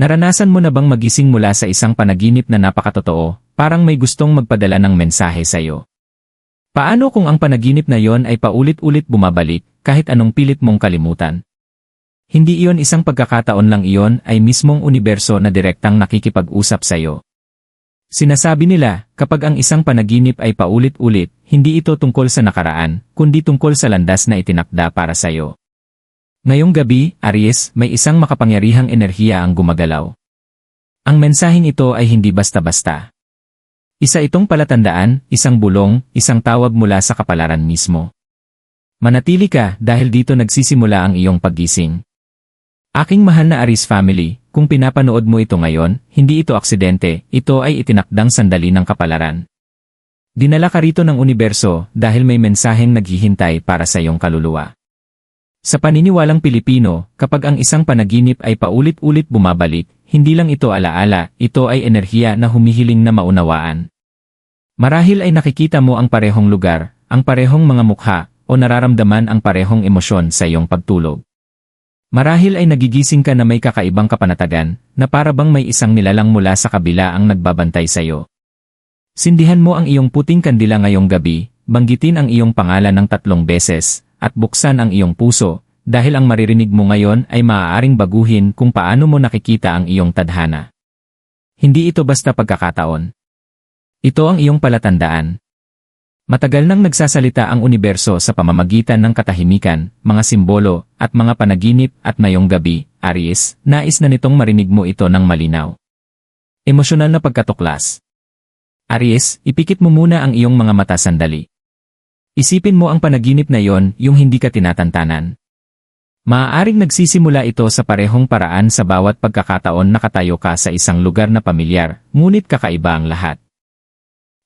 Naranasan mo na bang magising mula sa isang panaginip na napakatotoo, parang may gustong magpadala ng mensahe sa'yo? Paano kung ang panaginip na yon ay paulit-ulit bumabalik, kahit anong pilit mong kalimutan? Hindi iyon isang pagkakataon lang iyon ay mismong universo na direktang nakikipag-usap sa'yo. Sinasabi nila, kapag ang isang panaginip ay paulit-ulit, hindi ito tungkol sa nakaraan, kundi tungkol sa landas na itinakda para sa'yo. Ngayong gabi, Aries, may isang makapangyarihang enerhiya ang gumagalaw. Ang mensaheng ito ay hindi basta-basta. Isa itong palatandaan, isang bulong, isang tawag mula sa kapalaran mismo. Manatili ka dahil dito nagsisimula ang iyong paggising. Aking mahal na Aries family, kung pinapanood mo ito ngayon, hindi ito aksidente, ito ay itinakdang sandali ng kapalaran. Dinala ka rito ng universo dahil may mensaheng naghihintay para sa iyong kaluluwa. Sa paniniwalang Pilipino, kapag ang isang panaginip ay paulit-ulit bumabalik, hindi lang ito alaala, ito ay enerhiya na humihiling na maunawaan. Marahil ay nakikita mo ang parehong lugar, ang parehong mga mukha, o nararamdaman ang parehong emosyon sa iyong pagtulog. Marahil ay nagigising ka na may kakaibang kapanatagan, na para bang may isang nilalang mula sa kabila ang nagbabantay sa iyo. Sindihan mo ang iyong puting kandila ngayong gabi, banggitin ang iyong pangalan ng tatlong beses, at buksan ang iyong puso, dahil ang maririnig mo ngayon ay maaaring baguhin kung paano mo nakikita ang iyong tadhana. Hindi ito basta pagkakataon. Ito ang iyong palatandaan. Matagal nang nagsasalita ang universo sa pamamagitan ng katahimikan, mga simbolo, at mga panaginip at ngayong gabi, Aries, nais na nitong marinig mo ito ng malinaw. Emosyonal na pagkatuklas. Aries, ipikit mo muna ang iyong mga mata sandali. Isipin mo ang panaginip na yon, yung hindi ka tinatantanan. Maaaring nagsisimula ito sa parehong paraan sa bawat pagkakataon nakatayo ka sa isang lugar na pamilyar, ngunit kakaiba ang lahat.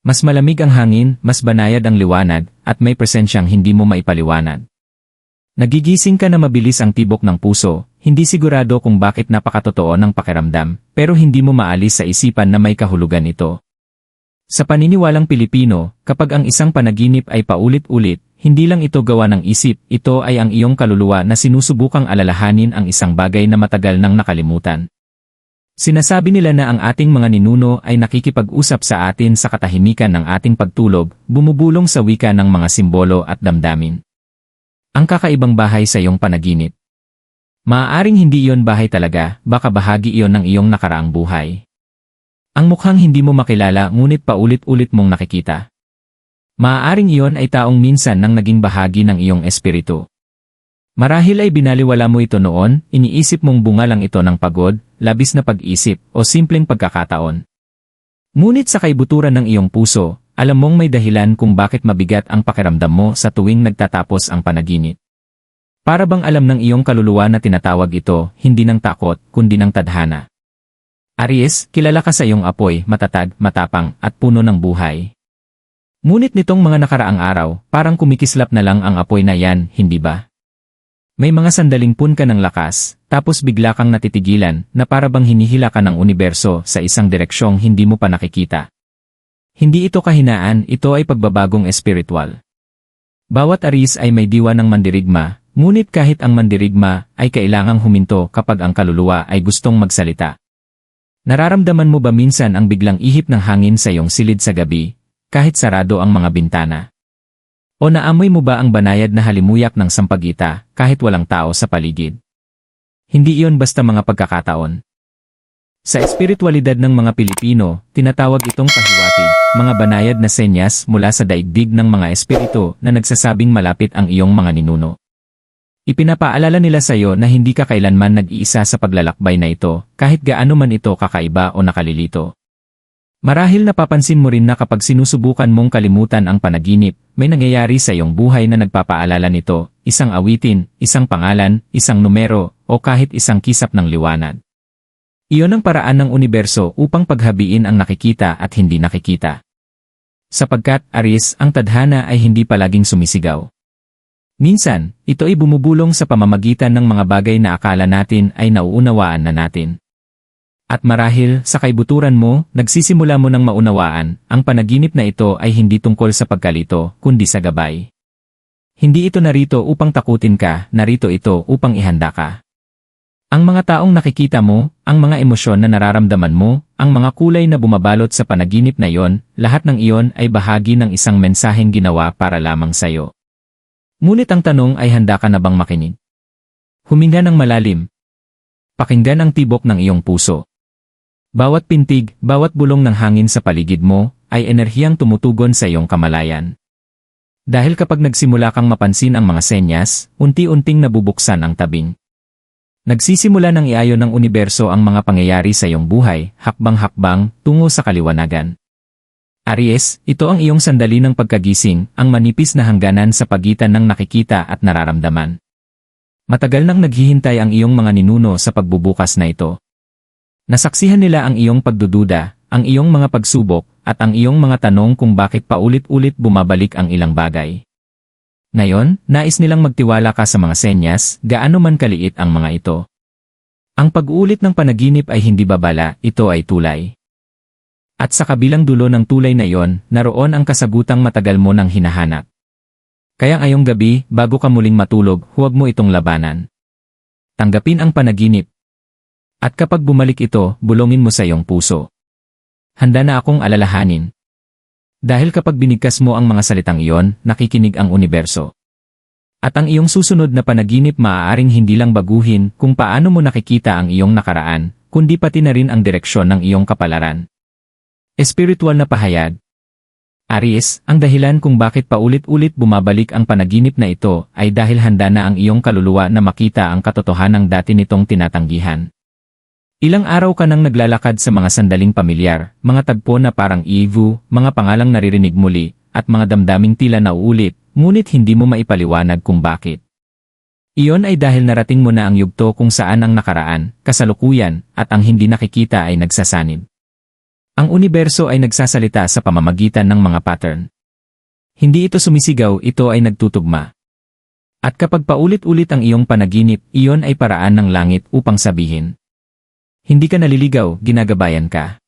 Mas malamig ang hangin, mas banayad ang liwanag, at may presensyang hindi mo maipaliwanag. Nagigising ka na mabilis ang tibok ng puso, hindi sigurado kung bakit napakatotoo ng pakiramdam, pero hindi mo maalis sa isipan na may kahulugan ito. Sa paniniwalang Pilipino, kapag ang isang panaginip ay paulit-ulit, hindi lang ito gawa ng isip, ito ay ang iyong kaluluwa na sinusubukang alalahanin ang isang bagay na matagal nang nakalimutan. Sinasabi nila na ang ating mga ninuno ay nakikipag-usap sa atin sa katahimikan ng ating pagtulog, bumubulong sa wika ng mga simbolo at damdamin. Ang kakaibang bahay sa iyong panaginip. Maaaring hindi iyon bahay talaga, baka bahagi iyon ng iyong nakaraang buhay. Ang mukhang hindi mo makilala ngunit paulit-ulit mong nakikita. Maaaring iyon ay taong minsan nang naging bahagi ng iyong espiritu. Marahil ay binaliwala mo ito noon, iniisip mong bunga lang ito ng pagod, labis na pag-isip, o simpleng pagkakataon. Ngunit sa kaibuturan ng iyong puso, alam mong may dahilan kung bakit mabigat ang pakiramdam mo sa tuwing nagtatapos ang panaginip. Para bang alam ng iyong kaluluwa na tinatawag ito, hindi ng takot, kundi ng tadhana. Aries, kilala ka sa iyong apoy, matatag, matapang, at puno ng buhay. Ngunit nitong mga nakaraang araw, parang kumikislap na lang ang apoy na yan, hindi ba? May mga sandaling pun ka ng lakas, tapos bigla kang natitigilan na para bang hinihila ka ng universo sa isang direksyong hindi mo pa nakikita. Hindi ito kahinaan, ito ay pagbabagong espiritual. Bawat aris ay may diwa ng mandirigma, ngunit kahit ang mandirigma ay kailangang huminto kapag ang kaluluwa ay gustong magsalita. Nararamdaman mo ba minsan ang biglang ihip ng hangin sa iyong silid sa gabi, kahit sarado ang mga bintana? O naamoy mo ba ang banayad na halimuyak ng sampagita kahit walang tao sa paligid? Hindi iyon basta mga pagkakataon. Sa espiritualidad ng mga Pilipino, tinatawag itong pahiwatig, mga banayad na senyas mula sa daigdig ng mga espiritu na nagsasabing malapit ang iyong mga ninuno. Ipinapaalala nila sa iyo na hindi ka kailanman nag-iisa sa paglalakbay na ito, kahit gaano man ito kakaiba o nakalilito. Marahil napapansin mo rin na kapag sinusubukan mong kalimutan ang panaginip, may nangyayari sa iyong buhay na nagpapaalala nito, isang awitin, isang pangalan, isang numero, o kahit isang kisap ng liwanag. Iyon ang paraan ng universo upang paghabiin ang nakikita at hindi nakikita. Sapagkat, Aris, ang tadhana ay hindi palaging sumisigaw. Minsan, ito ay bumubulong sa pamamagitan ng mga bagay na akala natin ay nauunawaan na natin. At marahil, sa kaibuturan mo, nagsisimula mo ng maunawaan, ang panaginip na ito ay hindi tungkol sa pagkalito, kundi sa gabay. Hindi ito narito upang takutin ka, narito ito upang ihanda ka. Ang mga taong nakikita mo, ang mga emosyon na nararamdaman mo, ang mga kulay na bumabalot sa panaginip na iyon, lahat ng iyon ay bahagi ng isang mensaheng ginawa para lamang sa'yo. Ngunit ang tanong ay handa ka na bang makinig? Huminga ng malalim. Pakinggan ang tibok ng iyong puso. Bawat pintig, bawat bulong ng hangin sa paligid mo, ay enerhiyang tumutugon sa iyong kamalayan. Dahil kapag nagsimula kang mapansin ang mga senyas, unti-unting nabubuksan ang tabing. Nagsisimula ng iayon ng universo ang mga pangyayari sa iyong buhay, hakbang-hakbang, tungo sa kaliwanagan. Aries, ito ang iyong sandali ng pagkagising, ang manipis na hangganan sa pagitan ng nakikita at nararamdaman. Matagal nang naghihintay ang iyong mga ninuno sa pagbubukas na ito. Nasaksihan nila ang iyong pagdududa, ang iyong mga pagsubok, at ang iyong mga tanong kung bakit paulit-ulit bumabalik ang ilang bagay. Ngayon, nais nilang magtiwala ka sa mga senyas, gaano man kaliit ang mga ito. Ang pag-uulit ng panaginip ay hindi babala, ito ay tulay. At sa kabilang dulo ng tulay na iyon, naroon ang kasagutang matagal mo nang hinahanap. Kaya ngayong gabi, bago ka muling matulog, huwag mo itong labanan. Tanggapin ang panaginip. At kapag bumalik ito, bulongin mo sa iyong puso. Handa na akong alalahanin. Dahil kapag binigkas mo ang mga salitang iyon, nakikinig ang universo. At ang iyong susunod na panaginip maaaring hindi lang baguhin kung paano mo nakikita ang iyong nakaraan, kundi pati na rin ang direksyon ng iyong kapalaran. Espiritual na pahayag. Aries, ang dahilan kung bakit paulit-ulit bumabalik ang panaginip na ito ay dahil handa na ang iyong kaluluwa na makita ang katotohanan ng dati nitong tinatanggihan. Ilang araw ka nang naglalakad sa mga sandaling pamilyar, mga tagpo na parang ivu, mga pangalang naririnig muli, at mga damdaming tila nauulit, ngunit hindi mo maipaliwanag kung bakit. Iyon ay dahil narating mo na ang yugto kung saan ang nakaraan, kasalukuyan, at ang hindi nakikita ay nagsasanib. Ang universo ay nagsasalita sa pamamagitan ng mga pattern. Hindi ito sumisigaw, ito ay nagtutugma. At kapag paulit-ulit ang iyong panaginip, iyon ay paraan ng langit upang sabihin, hindi ka naliligaw, ginagabayan ka.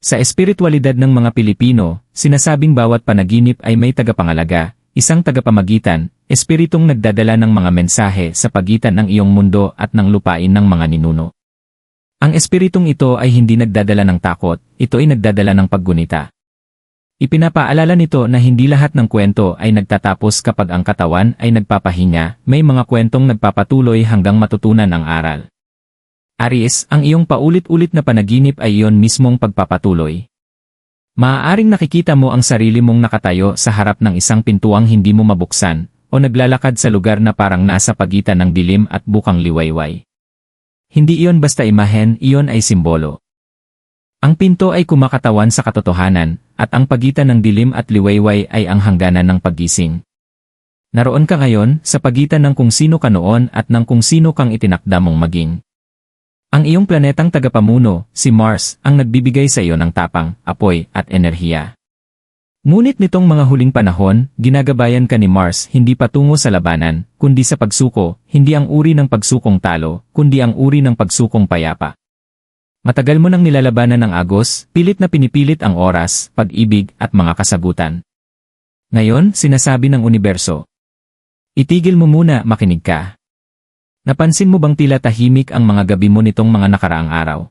Sa espiritualidad ng mga Pilipino, sinasabing bawat panaginip ay may tagapangalaga, isang tagapamagitan, espiritong nagdadala ng mga mensahe sa pagitan ng iyong mundo at ng lupain ng mga ninuno. Ang espiritong ito ay hindi nagdadala ng takot, ito ay nagdadala ng paggunita. Ipinapaalala nito na hindi lahat ng kwento ay nagtatapos kapag ang katawan ay nagpapahinga, may mga kwentong nagpapatuloy hanggang matutunan ang aral. Aries, ang iyong paulit-ulit na panaginip ay iyon mismong pagpapatuloy. Maaaring nakikita mo ang sarili mong nakatayo sa harap ng isang pintuang hindi mo mabuksan, o naglalakad sa lugar na parang nasa pagitan ng dilim at bukang liwayway. Hindi iyon basta imahen, iyon ay simbolo. Ang pinto ay kumakatawan sa katotohanan, at ang pagitan ng dilim at liwayway ay ang hangganan ng paggising. Naroon ka ngayon sa pagitan ng kung sino ka noon at ng kung sino kang itinakda mong maging. Ang iyong planetang tagapamuno, si Mars, ang nagbibigay sa iyo ng tapang, apoy, at enerhiya. Ngunit nitong mga huling panahon, ginagabayan ka ni Mars hindi patungo sa labanan, kundi sa pagsuko, hindi ang uri ng pagsukong talo, kundi ang uri ng pagsukong payapa. Matagal mo nang nilalabanan ng agos, pilit na pinipilit ang oras, pag-ibig, at mga kasagutan. Ngayon, sinasabi ng universo. Itigil mo muna, makinig ka. Napansin mo bang tila tahimik ang mga gabi mo nitong mga nakaraang araw?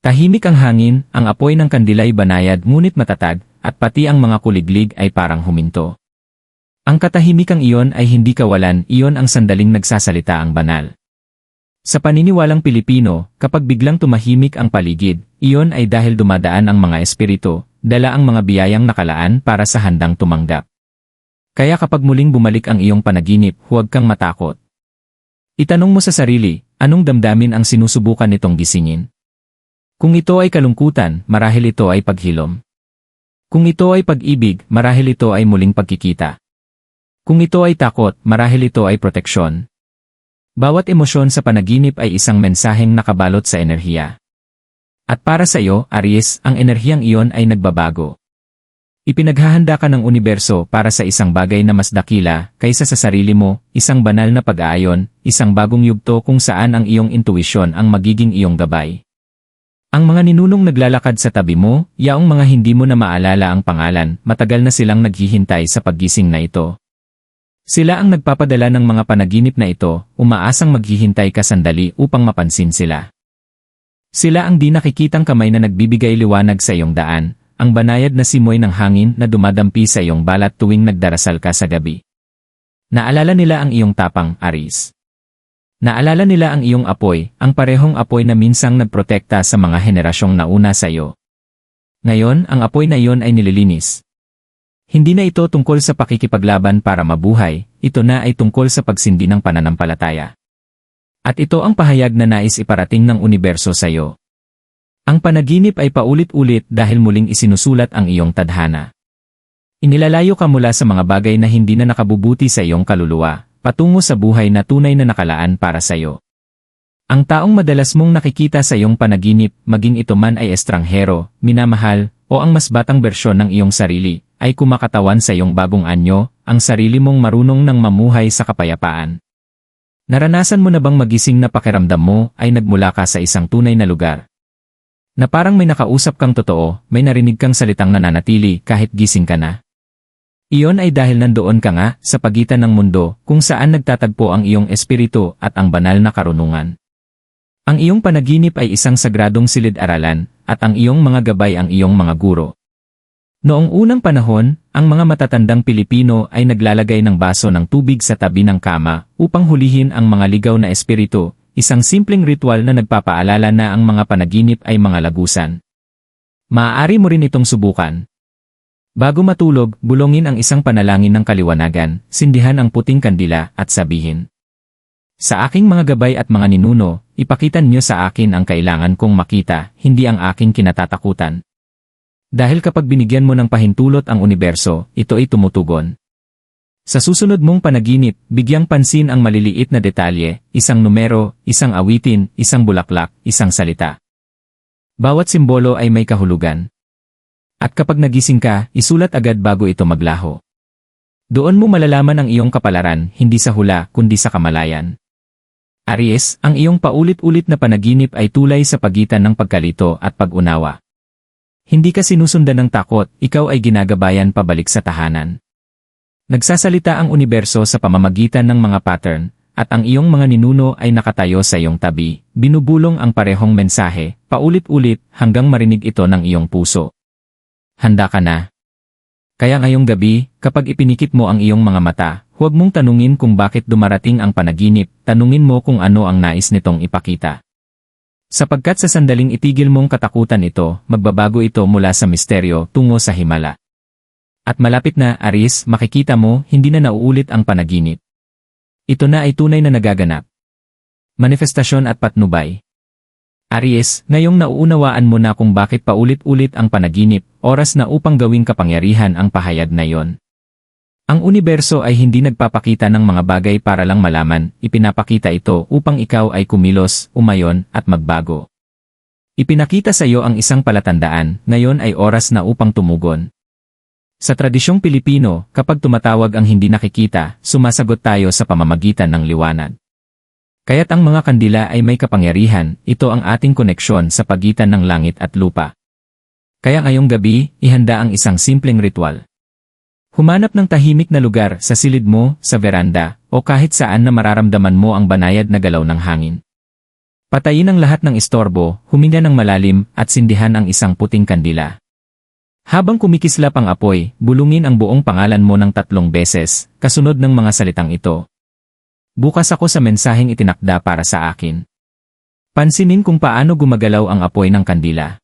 Tahimik ang hangin, ang apoy ng kandila ay banayad ngunit matatag, at pati ang mga kuliglig ay parang huminto. Ang katahimikang iyon ay hindi kawalan, iyon ang sandaling nagsasalita ang banal. Sa paniniwalang Pilipino, kapag biglang tumahimik ang paligid, iyon ay dahil dumadaan ang mga espiritu, dala ang mga biyayang nakalaan para sa handang tumanggap. Kaya kapag muling bumalik ang iyong panaginip, huwag kang matakot. Itanong mo sa sarili, anong damdamin ang sinusubukan nitong gisingin? Kung ito ay kalungkutan, marahil ito ay paghilom. Kung ito ay pag-ibig, marahil ito ay muling pagkikita. Kung ito ay takot, marahil ito ay proteksyon. Bawat emosyon sa panaginip ay isang mensaheng nakabalot sa enerhiya. At para sa iyo, Aries, ang enerhiyang iyon ay nagbabago. Ipinaghahanda ka ng universo para sa isang bagay na mas dakila kaysa sa sarili mo, isang banal na pag-aayon, isang bagong yugto kung saan ang iyong intuisyon ang magiging iyong gabay. Ang mga ninunong naglalakad sa tabi mo, yaong mga hindi mo na maalala ang pangalan, matagal na silang naghihintay sa paggising na ito. Sila ang nagpapadala ng mga panaginip na ito, umaasang maghihintay ka sandali upang mapansin sila. Sila ang di nakikitang kamay na nagbibigay liwanag sa iyong daan, ang banayad na simoy ng hangin na dumadampi sa iyong balat tuwing nagdarasal ka sa gabi. Naalala nila ang iyong tapang, Aris. Naalala nila ang iyong apoy, ang parehong apoy na minsang nagprotekta sa mga henerasyong nauna sa iyo. Ngayon, ang apoy na iyon ay nililinis. Hindi na ito tungkol sa pakikipaglaban para mabuhay, ito na ay tungkol sa pagsindi ng pananampalataya. At ito ang pahayag na nais iparating ng universo sa iyo. Ang panaginip ay paulit-ulit dahil muling isinusulat ang iyong tadhana. Inilalayo ka mula sa mga bagay na hindi na nakabubuti sa iyong kaluluwa, patungo sa buhay na tunay na nakalaan para sa iyo. Ang taong madalas mong nakikita sa iyong panaginip, maging ito man ay estranghero, minamahal, o ang mas batang bersyon ng iyong sarili, ay kumakatawan sa iyong bagong anyo, ang sarili mong marunong ng mamuhay sa kapayapaan. Naranasan mo na bang magising na pakiramdam mo ay nagmula ka sa isang tunay na lugar? Na parang may nakausap kang totoo, may narinig kang salitang nananatili kahit gising ka na? Iyon ay dahil nandoon ka nga sa pagitan ng mundo kung saan nagtatagpo ang iyong espiritu at ang banal na karunungan. Ang iyong panaginip ay isang sagradong silid-aralan at ang iyong mga gabay ang iyong mga guro. Noong unang panahon, ang mga matatandang Pilipino ay naglalagay ng baso ng tubig sa tabi ng kama upang hulihin ang mga ligaw na espiritu, isang simpleng ritual na nagpapaalala na ang mga panaginip ay mga lagusan. Maaari mo rin itong subukan. Bago matulog, bulongin ang isang panalangin ng kaliwanagan, sindihan ang puting kandila at sabihin. Sa aking mga gabay at mga ninuno, ipakitan niyo sa akin ang kailangan kong makita, hindi ang aking kinatatakutan. Dahil kapag binigyan mo ng pahintulot ang universo, ito ay tumutugon. Sa susunod mong panaginip, bigyang pansin ang maliliit na detalye, isang numero, isang awitin, isang bulaklak, isang salita. Bawat simbolo ay may kahulugan. At kapag nagising ka, isulat agad bago ito maglaho. Doon mo malalaman ang iyong kapalaran, hindi sa hula, kundi sa kamalayan. Aries, ang iyong paulit-ulit na panaginip ay tulay sa pagitan ng pagkalito at pag-unawa. Hindi ka sinusundan ng takot, ikaw ay ginagabayan pabalik sa tahanan. Nagsasalita ang universo sa pamamagitan ng mga pattern, at ang iyong mga ninuno ay nakatayo sa iyong tabi, binubulong ang parehong mensahe, paulit-ulit hanggang marinig ito ng iyong puso. Handa ka na. Kaya ngayong gabi, kapag ipinikit mo ang iyong mga mata, huwag mong tanungin kung bakit dumarating ang panaginip, tanungin mo kung ano ang nais nitong ipakita. Sapagkat sa sandaling itigil mong katakutan ito, magbabago ito mula sa misteryo tungo sa himala. At malapit na, Aris, makikita mo, hindi na nauulit ang panaginip. Ito na ay tunay na nagaganap. Manifestasyon at patnubay. Aries, ngayong nauunawaan mo na kung bakit paulit-ulit ang panaginip, oras na upang gawing kapangyarihan ang pahayag na yon. Ang universo ay hindi nagpapakita ng mga bagay para lang malaman, ipinapakita ito upang ikaw ay kumilos, umayon, at magbago. Ipinakita sa iyo ang isang palatandaan, ngayon ay oras na upang tumugon. Sa tradisyong Pilipino, kapag tumatawag ang hindi nakikita, sumasagot tayo sa pamamagitan ng liwanag. Kaya't ang mga kandila ay may kapangyarihan, ito ang ating koneksyon sa pagitan ng langit at lupa. Kaya ngayong gabi, ihanda ang isang simpleng ritual. Humanap ng tahimik na lugar sa silid mo, sa veranda, o kahit saan na mararamdaman mo ang banayad na galaw ng hangin. Patayin ang lahat ng istorbo, huminga ng malalim, at sindihan ang isang puting kandila. Habang kumikislap ang apoy, bulungin ang buong pangalan mo ng tatlong beses, kasunod ng mga salitang ito. Bukas ako sa mensaheng itinakda para sa akin. Pansinin kung paano gumagalaw ang apoy ng kandila.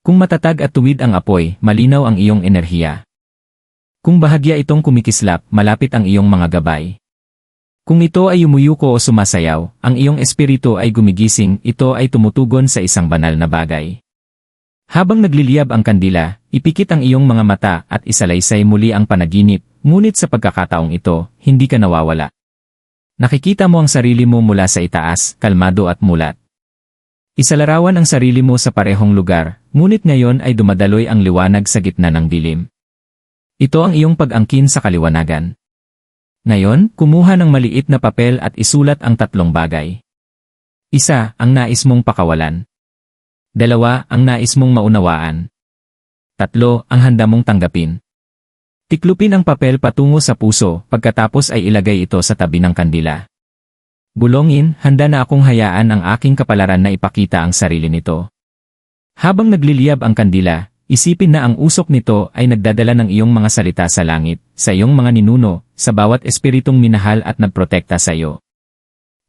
Kung matatag at tuwid ang apoy, malinaw ang iyong enerhiya. Kung bahagya itong kumikislap, malapit ang iyong mga gabay. Kung ito ay umuyuko o sumasayaw, ang iyong espiritu ay gumigising, ito ay tumutugon sa isang banal na bagay. Habang nagliliyab ang kandila, ipikit ang iyong mga mata at isalaysay muli ang panaginip, ngunit sa pagkakataong ito, hindi ka nawawala. Nakikita mo ang sarili mo mula sa itaas, kalmado at mulat. Isalarawan ang sarili mo sa parehong lugar, ngunit ngayon ay dumadaloy ang liwanag sa gitna ng dilim. Ito ang iyong pag-angkin sa kaliwanagan. Ngayon, kumuha ng maliit na papel at isulat ang tatlong bagay. Isa, ang nais mong pakawalan. Dalawa, ang nais mong maunawaan. Tatlo, ang handa mong tanggapin. Tiklupin ang papel patungo sa puso, pagkatapos ay ilagay ito sa tabi ng kandila. Bulongin, handa na akong hayaan ang aking kapalaran na ipakita ang sarili nito. Habang nagliliyab ang kandila, isipin na ang usok nito ay nagdadala ng iyong mga salita sa langit, sa iyong mga ninuno, sa bawat espiritong minahal at nagprotekta sa iyo.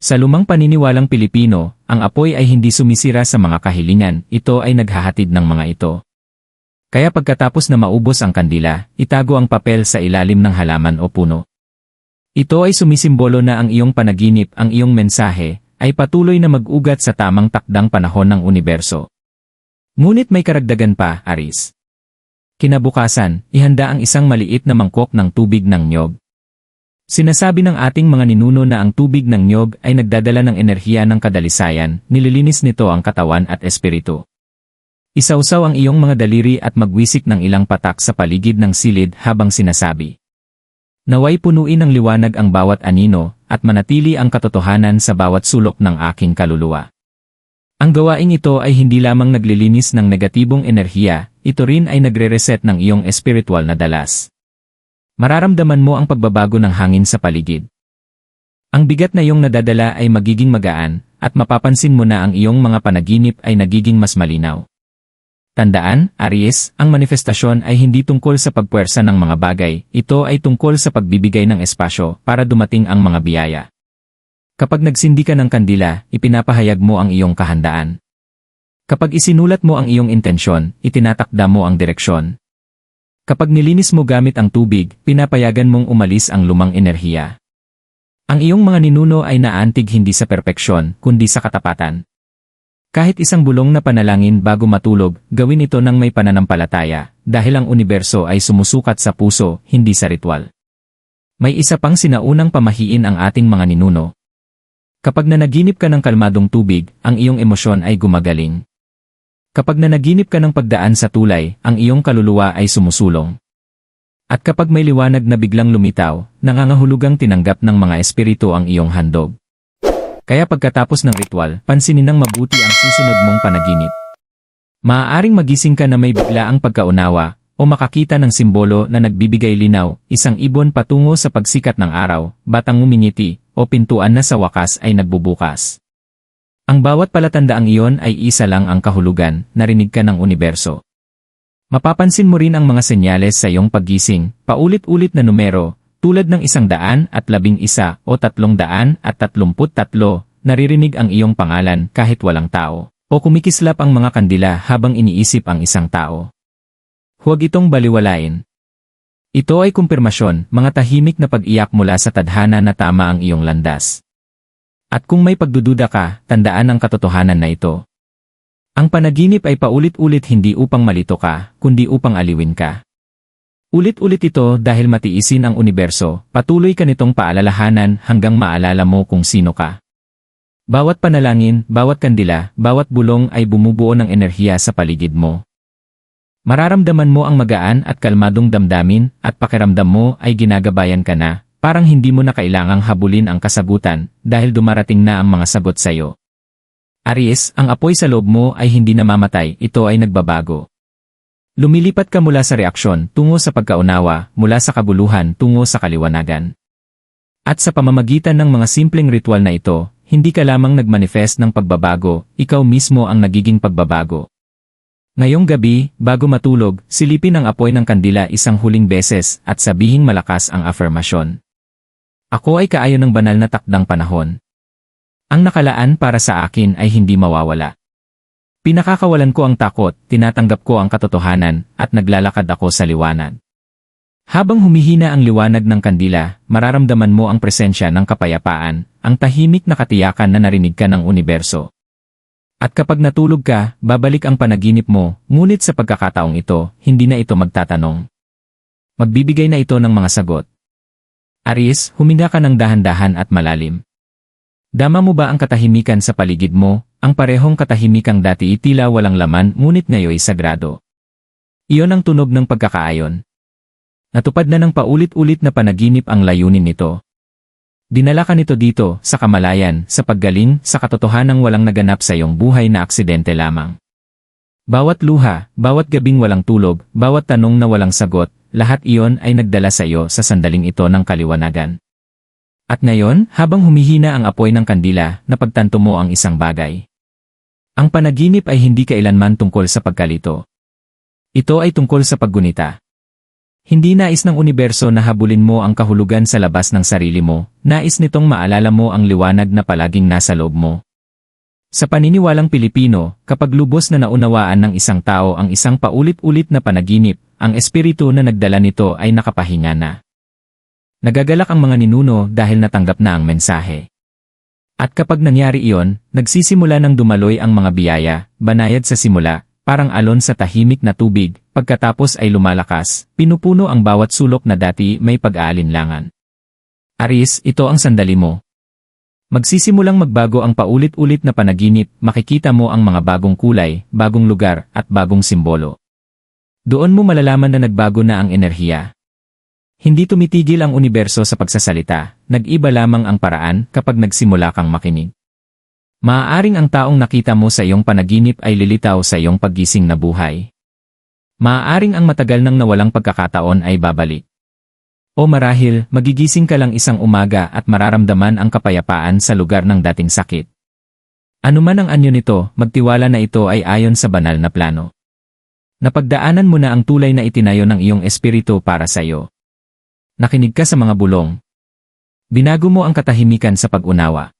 Sa lumang paniniwalang Pilipino, ang apoy ay hindi sumisira sa mga kahilingan, ito ay naghahatid ng mga ito. Kaya pagkatapos na maubos ang kandila, itago ang papel sa ilalim ng halaman o puno. Ito ay sumisimbolo na ang iyong panaginip, ang iyong mensahe, ay patuloy na mag-ugat sa tamang takdang panahon ng universo. Ngunit may karagdagan pa, Aris. Kinabukasan, ihanda ang isang maliit na mangkok ng tubig ng nyog. Sinasabi ng ating mga ninuno na ang tubig ng nyog ay nagdadala ng enerhiya ng kadalisayan, nililinis nito ang katawan at espiritu. Isawsaw ang iyong mga daliri at magwisik ng ilang patak sa paligid ng silid habang sinasabi. Naway punuin ng liwanag ang bawat anino at manatili ang katotohanan sa bawat sulok ng aking kaluluwa. Ang gawaing ito ay hindi lamang naglilinis ng negatibong enerhiya, ito rin ay nagre-reset ng iyong espiritual na dalas. Mararamdaman mo ang pagbabago ng hangin sa paligid. Ang bigat na iyong nadadala ay magiging magaan, at mapapansin mo na ang iyong mga panaginip ay nagiging mas malinaw. Tandaan, Aries, ang manifestasyon ay hindi tungkol sa pagpuwersa ng mga bagay, ito ay tungkol sa pagbibigay ng espasyo para dumating ang mga biyaya. Kapag nagsindi ka ng kandila, ipinapahayag mo ang iyong kahandaan. Kapag isinulat mo ang iyong intensyon, itinatakda mo ang direksyon. Kapag nilinis mo gamit ang tubig, pinapayagan mong umalis ang lumang enerhiya. Ang iyong mga ninuno ay naantig hindi sa perpeksyon, kundi sa katapatan. Kahit isang bulong na panalangin bago matulog, gawin ito ng may pananampalataya, dahil ang universo ay sumusukat sa puso, hindi sa ritual. May isa pang sinaunang pamahiin ang ating mga ninuno. Kapag nanaginip ka ng kalmadong tubig, ang iyong emosyon ay gumagaling. Kapag nanaginip ka ng pagdaan sa tulay, ang iyong kaluluwa ay sumusulong. At kapag may liwanag na biglang lumitaw, nangangahulugang tinanggap ng mga espiritu ang iyong handog. Kaya pagkatapos ng ritual, pansinin ng mabuti ang susunod mong panaginip. Maaaring magising ka na may biglaang pagkaunawa, o makakita ng simbolo na nagbibigay linaw, isang ibon patungo sa pagsikat ng araw, batang umingiti, o pintuan na sa wakas ay nagbubukas. Ang bawat palatandaang iyon ay isa lang ang kahulugan, narinig ka ng universo. Mapapansin mo rin ang mga senyales sa iyong paggising, paulit-ulit na numero, tulad ng isang daan at labing isa o tatlong daan at tatlumput tatlo, naririnig ang iyong pangalan kahit walang tao, o kumikislap ang mga kandila habang iniisip ang isang tao. Huwag itong baliwalain. Ito ay kumpirmasyon, mga tahimik na pag-iyak mula sa tadhana na tama ang iyong landas. At kung may pagdududa ka, tandaan ang katotohanan na ito. Ang panaginip ay paulit-ulit hindi upang malito ka, kundi upang aliwin ka. Ulit-ulit ito dahil matiisin ang universo, patuloy ka nitong paalalahanan hanggang maalala mo kung sino ka. Bawat panalangin, bawat kandila, bawat bulong ay bumubuo ng enerhiya sa paligid mo. Mararamdaman mo ang magaan at kalmadong damdamin at pakiramdam mo ay ginagabayan ka na, parang hindi mo na kailangang habulin ang kasagutan dahil dumarating na ang mga sagot sa iyo. Aries, ang apoy sa loob mo ay hindi namamatay, ito ay nagbabago. Lumilipat ka mula sa reaksyon tungo sa pagkaunawa, mula sa kabuluhan tungo sa kaliwanagan. At sa pamamagitan ng mga simpleng ritual na ito, hindi ka lamang nagmanifest ng pagbabago, ikaw mismo ang nagiging pagbabago. Ngayong gabi, bago matulog, silipin ang apoy ng kandila isang huling beses at sabihing malakas ang afirmasyon. Ako ay kaayo ng banal na takdang panahon. Ang nakalaan para sa akin ay hindi mawawala. Pinakakawalan ko ang takot, tinatanggap ko ang katotohanan, at naglalakad ako sa liwanag. Habang humihina ang liwanag ng kandila, mararamdaman mo ang presensya ng kapayapaan, ang tahimik na katiyakan na narinig ka ng universo. At kapag natulog ka, babalik ang panaginip mo, ngunit sa pagkakataong ito, hindi na ito magtatanong. Magbibigay na ito ng mga sagot. Aries, huminga ka ng dahan-dahan at malalim. Dama mo ba ang katahimikan sa paligid mo, ang parehong katahimikang dati tila walang laman ngunit ngayoy sagrado. Iyon ang tunog ng pagkakaayon. Natupad na ng paulit-ulit na panaginip ang layunin nito. Dinala ka nito dito, sa kamalayan, sa paggaling, sa katotohanang walang naganap sa iyong buhay na aksidente lamang. Bawat luha, bawat gabing walang tulog, bawat tanong na walang sagot, lahat iyon ay nagdala sa iyo sa sandaling ito ng kaliwanagan. At ngayon, habang humihina ang apoy ng kandila, napagtanto mo ang isang bagay. Ang panaginip ay hindi kailanman tungkol sa pagkalito. Ito ay tungkol sa paggunita. Hindi nais ng universo na habulin mo ang kahulugan sa labas ng sarili mo, nais nitong maalala mo ang liwanag na palaging nasa loob mo. Sa paniniwalang Pilipino, kapag lubos na naunawaan ng isang tao ang isang paulit-ulit na panaginip, ang espiritu na nagdala nito ay nakapahinga na. Nagagalak ang mga ninuno dahil natanggap na ang mensahe. At kapag nangyari iyon, nagsisimula ng dumaloy ang mga biyaya, banayad sa simula, parang alon sa tahimik na tubig, pagkatapos ay lumalakas, pinupuno ang bawat sulok na dati may pag-aalinlangan. Aris, ito ang sandali mo. Magsisimulang magbago ang paulit-ulit na panaginip, makikita mo ang mga bagong kulay, bagong lugar, at bagong simbolo. Doon mo malalaman na nagbago na ang enerhiya. Hindi tumitigil ang universo sa pagsasalita, nag-iba lamang ang paraan kapag nagsimula kang makinig. Maaaring ang taong nakita mo sa iyong panaginip ay lilitaw sa iyong paggising na buhay. Maaaring ang matagal nang nawalang pagkakataon ay babalik. O marahil, magigising ka lang isang umaga at mararamdaman ang kapayapaan sa lugar ng dating sakit. Ano man ang anyo nito, magtiwala na ito ay ayon sa banal na plano. Napagdaanan mo na ang tulay na itinayo ng iyong espiritu para sa iyo. Nakinig ka sa mga bulong. Binago mo ang katahimikan sa pag-unawa.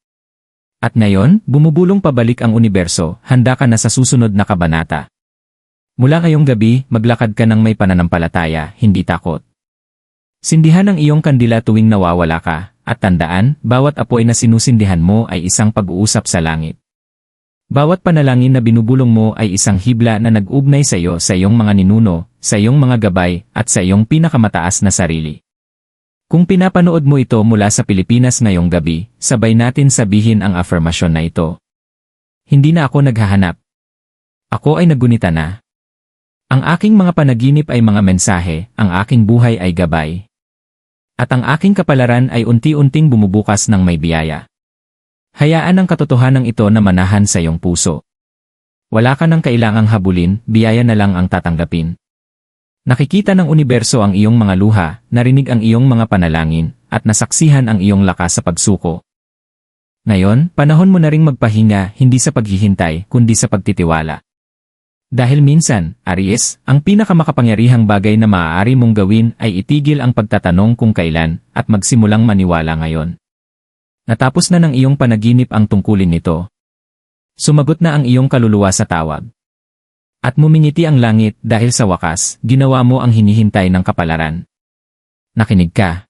At ngayon, bumubulong pabalik ang universo, handa ka na sa susunod na kabanata. Mula ngayong gabi, maglakad ka ng may pananampalataya, hindi takot. Sindihan ang iyong kandila tuwing nawawala ka, at tandaan, bawat apoy na sinusindihan mo ay isang pag-uusap sa langit. Bawat panalangin na binubulong mo ay isang hibla na nag-ugnay sa iyo sa iyong mga ninuno, sa iyong mga gabay, at sa iyong pinakamataas na sarili. Kung pinapanood mo ito mula sa Pilipinas ngayong gabi, sabay natin sabihin ang affirmasyon na ito. Hindi na ako naghahanap. Ako ay nagunita na. Ang aking mga panaginip ay mga mensahe, ang aking buhay ay gabay. At ang aking kapalaran ay unti-unting bumubukas ng may biyaya. Hayaan ang katotohanan ito na manahan sa iyong puso. Wala ka nang kailangang habulin, biyaya na lang ang tatanggapin. Nakikita ng universo ang iyong mga luha, narinig ang iyong mga panalangin, at nasaksihan ang iyong lakas sa pagsuko. Ngayon, panahon mo na ring magpahinga hindi sa paghihintay kundi sa pagtitiwala. Dahil minsan, Aries, ang pinakamakapangyarihang bagay na maaari mong gawin ay itigil ang pagtatanong kung kailan at magsimulang maniwala ngayon. Natapos na ng iyong panaginip ang tungkulin nito. Sumagot na ang iyong kaluluwa sa tawag. At mumingiti ang langit dahil sa wakas, ginawa mo ang hinihintay ng kapalaran. Nakinig ka.